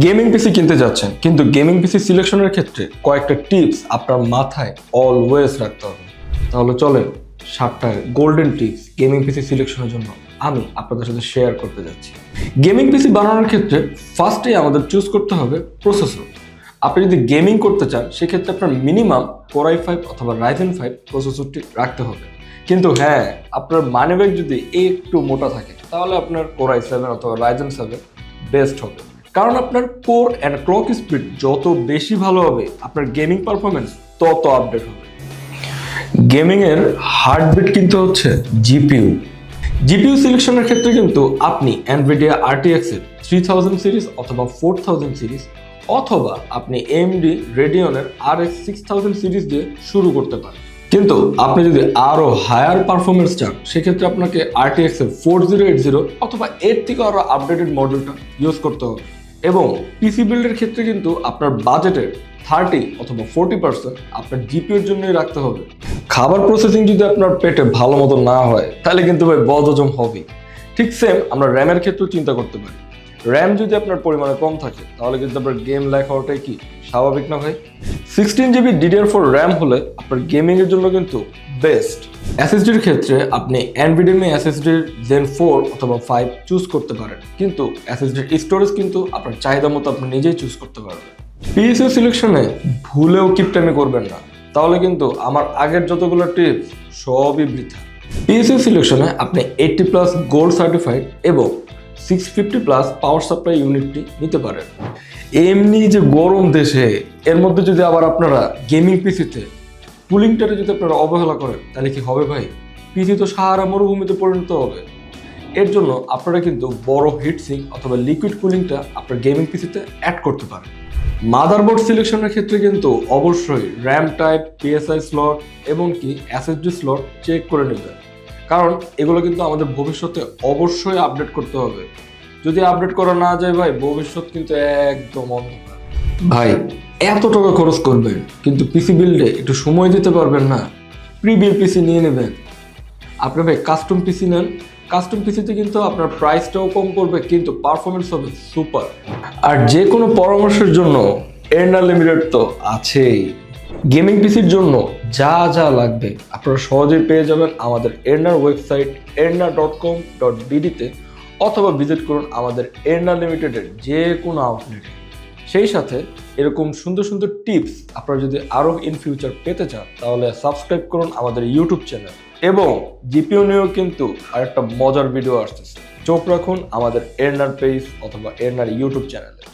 Gaming পিসি কিনতে যাচ্ছেন, কিন্তু গেমিং পিসি সিলেকশনের ক্ষেত্রে কয়েকটা টিপস আপনার মাথায় অলওয়েজ রাখতে হবে। তাহলে চলেন সাতটা গোল্ডেন টিপস গেমিং পিসি সিলেকশনের জন্য আমি আপনাদের সাথে শেয়ার করতে যাচ্ছি। গেমিং পিসি বানানোর ক্ষেত্রে ফার্স্টেই আমাদের চুজ করতে হবে প্রসেসর আপনি যদি গেমিং করতে চান, সেক্ষেত্রে আপনার মিনিমাম কোরাই ফাইভ অথবা রাইজেন ফাইভ প্রসেসরটি রাখতে হবে। কিন্তু হ্যাঁ আপনার মানি ব্যাগ যদি একটু মোটা থাকে, তাহলে আপনার কোরাই সেভেন অথবা রাইজেন সেভেন বেস্ট হবে। কারণ আপনার কোর অ্যান্ড ক্লক স্পিড যত বেশি ভালো হবে, আপনার গেমিং পারফরমেন্স তত আপডেট হবে। গেমিং এর হার্টবিট কিন্তু হচ্ছে জিপিইউ জিপিইউ সিলেকশনের ক্ষেত্রে কিন্তু আপনি অ্যানভিডিয়া আরটিএক্স এর থ্রি থাউজেন্ড সিরিজ অথবা ফোর থাউজেন্ড সিরিজ অথবা আপনি AMD রেডিয়নের R X six thousand series দিয়ে শুরু করতে পারেন। কিন্তু আপনি যদি আরও হায়ার পারফরমেন্স চান, সেক্ষেত্রে আপনাকে আরটিএক্স এর ফোর জিরো এইট জিরো অথবা এর থেকে আরও আপডেটেড মডেলটা ইউজ করতে হবে। এবং পিসি বিল্ডের ক্ষেত্রে কিন্তু আপনার বাজেটের থার্টি অথবা ফোরটি পার্সেন্ট আপনার জিপিওর জন্যই রাখতে হবে। খাবার প্রসেসিং যদি আপনার পেটে ভালো মতো না হয়, তাহলে কিন্তু ভাই বদহজম হবেই। ঠিক সেম আমরা র্যামের ক্ষেত্রেও চিন্তা করতে পারি। র্যাম যদি আপনার পরিমাণে কম থাকে, তাহলে কিন্তু আপনার গেম লেখা হওয়াটাই কি? স্বাভাবিক না ভাই? Sixteen GB DDR four RAM হলে আপনার গেমিং এর জন্য কিন্তু বেস্ট এসএসডির ক্ষেত্রে আপনি এনভিডিএমএ এসএসডির জেন ফোর অথবা ফাইভ চুজ করতে পারেন। কিন্তু এসএসডির স্টোরেজ কিন্তু আপনার চাহিদা মতো আপনি নিজেই চুজ করতে পারবেন। পিএসইউ সিলেকশনে ভুলেও কিপটামি করবেন না। তাহলে কিন্তু আমার আগের যতগুলো টিপস সবই বৃথা। পিএসইউ সিলেকশনে আপনি এইটটি প্লাস গোল্ড সার্টিফাইড এবং six fifty plus power supply ইউনিটটি নিতে পারেন। এমনি যে গরম দেশে, এর মধ্যে যদি আবার আপনারা গেমিং পিসিতে কুলিংটারে যদি আপনারা অবহেলা করেন, তাহলে কি হবে ভাই? পিসি তো সাহারা মরুভূমিতে পরিণত হবে। এর জন্য আপনারা কিন্তু বড় হিট সিঙ্ক অথবা লিকুইড কুলিংটা আপনার গেমিং পিসিতে অ্যাড করতে পারেন। মাদারবোর্ড সিলেকশনের ক্ষেত্রে কিন্তু অবশ্যই র্যাম টাইপ পিএসআই স্লট এবং কি এসএসডি স্লট চেক করে নেবেন। কারণ এগুলো কিন্তু আমাদের ভবিষ্যতে অবশ্যই আপডেট করতে হবে। যদি আপডেট করা না যায় ভাই, ভবিষ্যৎ কিন্তু একদম ভাই, এত টাকা খরচ করবেন, কিন্তু পিসি বিল্ডে একটু সময় দিতে পারবেন না। প্রি প্রিবিল পিসি নিয়ে নেবেন। আপনি ভাই কাস্টম পিসি নেন। কাস্টম পিসিতে কিন্তু আপনার প্রাইসটাও কম পড়বে, কিন্তু পারফরমেন্স হবে সুপার আর যে কোনো পরামর্শের জন্য এন্ডার লিমিটেড তো আছেই। গেমিং পিসির জন্য যা যা লাগবে আপনারা সহজেই পেয়ে যাবেন আমাদের Ender website Ender dot com dot বিডিতে অথবা ভিজিট করুন আমাদের এন্ডার লিমিটেডের যে কোনো আউটলেটে সেই সাথে এরকম সুন্দর সুন্দর টিপস আপনারা যদি আরও ইন ফিউচার পেতে চান, তাহলে সাবস্ক্রাইব করুন আমাদের ইউটিউব চ্যানেল এবং জিপিও নিয়েও কিন্তু আরেকটা মজার ভিডিও আসতেছে। চোখ রাখুন আমাদের এরনার পেজ অথবা এর্নার ইউটিউব চ্যানেলে